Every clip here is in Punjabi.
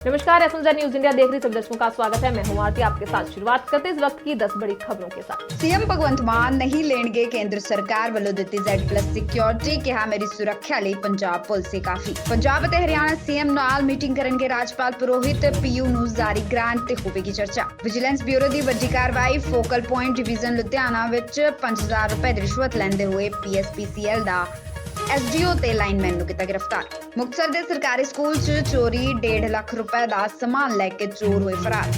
नमस्कार एसएमजेड न्यूज इंडिया देख रहे सभी दर्शकों का स्वागत है मैं हूं आरती आपके साथ शुरुआत करते हैं इस वक्त की 10 बड़ी खबरों के साथ ਸੀਐਮ ਭਗਵੰਤ ਮਾਨ ਨਹੀਂ ਲੈਣਗੇ ਕੇਂਦਰ ਸਰਕਾਰ ਵੱਲੋਂ ਦਿੱਤੀ Z+ ਸਿਕਿਉਰਿਟੀ ਕਿਹਾ ਮੇਰੀ ਸੁਰੱਖਿਆ ਲਈ ਪੰਜਾਬ ਪੁਲਿਸ ਹੀ ਕਾਫੀ ਪੰਜਾਬ ਅਤੇ ਹਰਿਆਣਾ ਸੀਐਮ ਨਾਲ ਮੀਟਿੰਗ ਕਰਨਗੇ ਰਾਜਪਾਲ ਪੁਰੋਹਿਤ ਪੀਯੂ ਨੂੰ ਜਾਰੀ ਗ੍ਰਾਂਟ ਤੇ ਹੋਵੇਗੀ ਚਰਚਾ ਵਿਜੀਲੈਂਸ ਬਿਊਰੋ ਦੀ ਵੱਡੀ ਕਾਰਵਾਈ ਫੋਕਲ ਪੁਆਇੰਟ ਡਿਵੀਜ਼ਨ ਲੁਧਿਆਣਾ ਵਿੱਚ 5000 ਰੁਪਏ ਦੀ ਰਿਸ਼ਵਤ ਲੈਂਦੇ ਹੋਏ ਪੀਐਸਪੀਸੀਐਲ ਦਾ ਐਸਡੀਓ ਤੇ ਲਾਈਨਮੈਨ ਨੂੰ ਕੀਤਾ ਗ੍ਰਿਫਤਾਰ। ਮੁਕਤਸਰ ਦੇ ਸਰਕਾਰੀ ਸਕੂਲ 'ਚ ਚੋਰੀ 1.5 ਲੱਖ ਰੁਪਏ ਦਾ ਸਮਾਨ ਲੈ ਕੇ ਚੋਰ ਹੋਏ ਫਰਾਰ।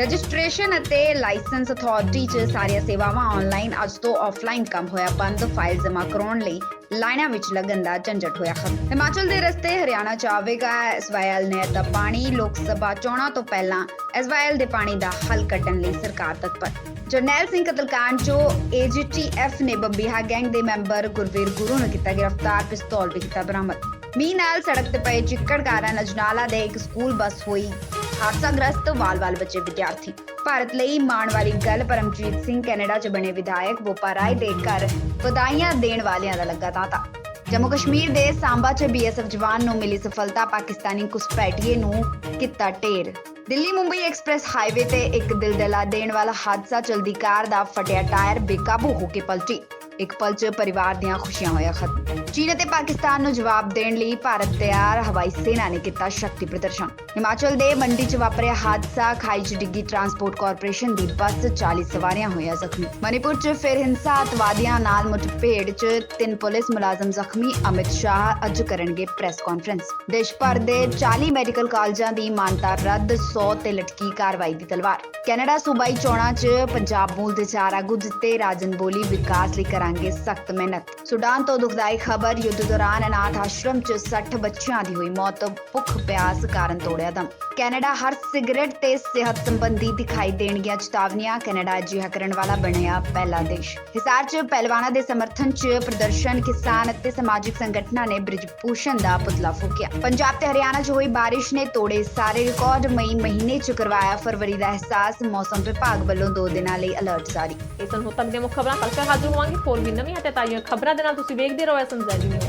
ਰਜਿਸਟ੍ਰੇਸ਼ਨ ਅਤੇ ਲਾਇਸੈਂਸ ਅਥਾਰਟੀ 'ਚ ਸਾਰੀਆਂ ਸੇਵਾਵਾਂ ਆਨਲਾਈਨ ਅੱਜ ਤੋਂ ਆਫਲਾਈਨ ਕੰਮ ਹੋਇਆ ਬੰਦ। ਫਾਈਲ ਜਮ੍ਹਾਂ ਕਰਾਉਣ ਲਈ ਲਾਈਨਾਂ ਵਿੱਚ ਲੱਗਣ ਦਾ ਝੰਜਟ ਹੋਇਆ ਖਤਮ ਹਿਮਾਚਲ ਦੇ ਰਸਤੇ ਹਰਿਆਣਾ 'ਚ ਆਵੇਗਾ ਐਸਵਾਈਐਲ ਨਹਿਰ ਦਾ ਪਾਣੀ। ਲੋਕ ਸਭਾ ਚੋਣਾਂ ਤੋਂ ਪਹਿਲਾਂ ਐਸਵਾਈਐਲ ਦੇ ਪਾਣੀ ਦਾ ਹੱਲ ਕੱਢਣ ਲਈ ਸਰਕਾਰ ਤਤਪਰ। ਜਰਨੈਲ ਸਿੰਘ ਕਤਲकांड 'ਚੋਂ ਏਜੀਟੀਐਫ ਨੇ ਬੰਬੀਹਾ ਗੈਂਗ ਦੇ ਮੈਂਬਰ ਗੁਰਵੀਰ ਗੁਰੂ ਨੂੰ ਕੀਤਾ ਗ੍ਰਿਫਤਾਰ, ਪਿਸਤੌਲ ਵੀ ਕੀਤਾ ਬਰਾਮਦ। ਮੀਂਹ ਨਾਲ ਸੜਕ ਤੇ ਪਏ ਚਿੱਕੜ ਕਾਰਨ ਅਜਨਾਲਾ ਦੇ ਇੱਕ ਸਕੂਲ ਬੱਸ ਹੋਈ। ਹਾਦਸਾਗ੍ਰਸਤ ਵਾਲ-ਵਾਲ ਬੱਚੇ ਵਿਦਿਆਰਥੀ। ਭਾਰਤ ਲਈ ਮਾਣ ਵਾਲੀ ਗੱਲ, ਪਰਮਜੀਤ ਸਿੰਘ ਕੈਨੇਡਾ 'ਚ ਬਣੇ ਵਿਧਾਇਕ ਬੋਪਾ ਰਾਏ ਦੇ ਘਰ ਵਧਾਈਆਂ ਦੇਣ ਵਾਲਿਆਂ ਦਾ ਲੱਗਾ ਤਾਂਤਾ। ਜੰਮੂ ਕਸ਼ਮੀਰ ਦੇ ਸਾਂਬਾ 'ਚ ਬੀਐਸਐਫ ਜਵਾਨ ਨੂੰ ਮਿਲੀ ਸਫਲਤਾ, ਪਾਕਿਸਤਾਨੀ ਘੁਸਪੈਠੀਏ ਨੂੰ ਕੀਤਾ ਢੇਰ। ਦਿੱਲੀ ਮੁੰਬਈ ਐਕਸਪ੍ਰੈਸ ਹਾਈਵੇ ਤੇ ਇੱਕ ਦਿਲਦਲਾ ਦੇਣ ਵਾਲਾ ਹਾਦਸਾ, ਚਲਦੀ ਕਾਰ ਦਾ ਫਟਿਆ ਟਾਇਰ ਬੇਕਾਬੂ ਹੋ ਕੇ ਪਲਟੀ। ਇੱਕ ਪਲ 'ਚ ਪਰਿਵਾਰ ਦੀਆਂ ਖੁਸ਼ੀਆਂ ਹੋਇਆ ਖਤਮ। ਚੀਨ ਅਤੇ ਪਾਕਿਸਤਾਨ ਨੂੰ ਜਵਾਬ ਦੇਣ ਲਈ ਭਾਰਤ ਤਿਆਰ, ਹਵਾਈ ਸੈਨਾ ਨੇ ਕੀਤਾ ਸ਼ਕਤੀ ਪ੍ਰਦਰਸ਼ਨ। ਹਿਮਾਚਲ ਦੇ ਮੰਡੀ 'ਚ ਵਾਪਰਿਆ ਹਾਦਸਾ, ਖਾਈ 'ਚ ਡਿੱਗੀ ਟਰਾਂਸਪੋਰਟ ਕਾਰਪੋਰੇਸ਼ਨ ਦੀ ਬੱਸ 40 ਸਵਾਰੀਆਂ ਹੋਇਆ ਜ਼ਖਮੀ। ਮਨੀਪੁਰ 'ਚ ਫਿਰ ਹਿੰਸਾ, ਅਤਵਾਦੀਆਂ ਨਾਲ ਮੁਠਭੇੜ 'ਚ ਤਿੰਨ ਪੁਲਿਸ ਮੁਲਾਜ਼ਮ ਜ਼ਖਮੀ, ਅਮਿਤ ਸ਼ਾਹ ਅੱਜ ਕਰਨਗੇ ਪ੍ਰੈਸ ਕਾਨਫਰੰਸ। ਦੇਸ਼ ਭਰ ਦੇ 40 ਮੈਡੀਕਲ ਕਾਲਜਾਂ ਦੀ ਮਾਨਤਾ ਰੱਦ 100 ਤੇ ਲਟਕੀ ਕਾਰਵਾਈ ਦੀ ਤਲਵਾਰ। ਕੈਨੇਡਾ ਸੂਬਾਈ ਚੋਣਾਂ 'ਚ ਪੰਜਾਬ ਮੂਲ ਦੇ ਚਾਰ ਆਗੂ ਜਿੱਤੇ ਰਾਜਨ ਬੋਲੀ ਵਿਕਾਸ ਲਈ ਕਰਾਂਗੇ ਸਖਤ ਮਿਹਨਤ। ਸੁਡਾਨ ਤੋਂ ਦੁਖਦਾਈ ਖਬਰ, ਯੁੱਧ ਦੌਰਾਨ ਅਨਾਥ ਆਸ਼ਰਮ 'ਚ 60 ਬੱਚਿਆਂ ਦੀ ਹੋਈ ਮੌਤ, ਭੁੱਖ ਪਿਆਸ ਕਾਰਨ ਤੋੜਿਆ ਦਮ। ਕੈਨੇਡਾ ਹਰ ਸਿਗਰਟ ਤੇ ਸਿਹਤ ਸੰਬੰਧੀ ਦਿਖਾਈ ਦੇਣਗੀਆਂ ਚੇਤਾਵਨੀਆਂ। ਕੈਨੇਡਾ ਅਜਿਹਾ ਕਰਨ ਵਾਲਾ ਬਣਿਆ ਪਹਿਲਾ ਦੇਸ਼। ਹਿਸਾਰ 'ਚ ਪਹਿਲਵਾਨਾਂ ਦੇ ਸਮਰਥਨ 'ਚ ਪ੍ਰਦਰਸ਼ਨ, ਕਿਸਾਨ ਅਤੇ ਸਮਾਜਿਕ ਸੰਗਠਨਾਂ ਨੇ ਬ੍ਰਿਜ ਭੂਸ਼ਣ ਦਾ ਪੁਤਲਾ ਫੂਕਿਆ। ਪੰਜਾਬ ਤੇ ਹਰਿਆਣਾ 'ਚ ਹੋਈ ਬਾਰਿਸ਼ ਨੇ ਤੋੜੇ ਸਾਰੇ ਰਿਕਾਰਡ। ਮਈ ਮਹੀਨੇ 'ਚ ਕਰਵਾਇਆ ਫਰਵਰੀ ਦਾ ਅਹਿਸਾਸ। ਮੌਸਮ ਵਿਭਾਗ ਵੱਲੋਂ ਦੋ ਦਿਨਾਂ ਲਈ ਅਲਰਟ ਜਾਰੀ। ਇਹ ਸਨ ਤੱਕ ਦੀਆਂ ਮੁੱਖ ਖਬਰਾਂ। ਕੱਲ ਹਾਜ਼ਰ ਹੋਵਾਂਗੇ। ਹੋਰ ਵੀ ਨਵੀਆਂ ਤੇ ਤਾਜ਼ੀਆਂ ਖਬਰਾਂ ਦੇ ਨਾਲ ਤੁਸੀਂ ਵੇਖਦੇ ਰਹੋ ਐਸਐਮजेड ਨਿਊਜ਼।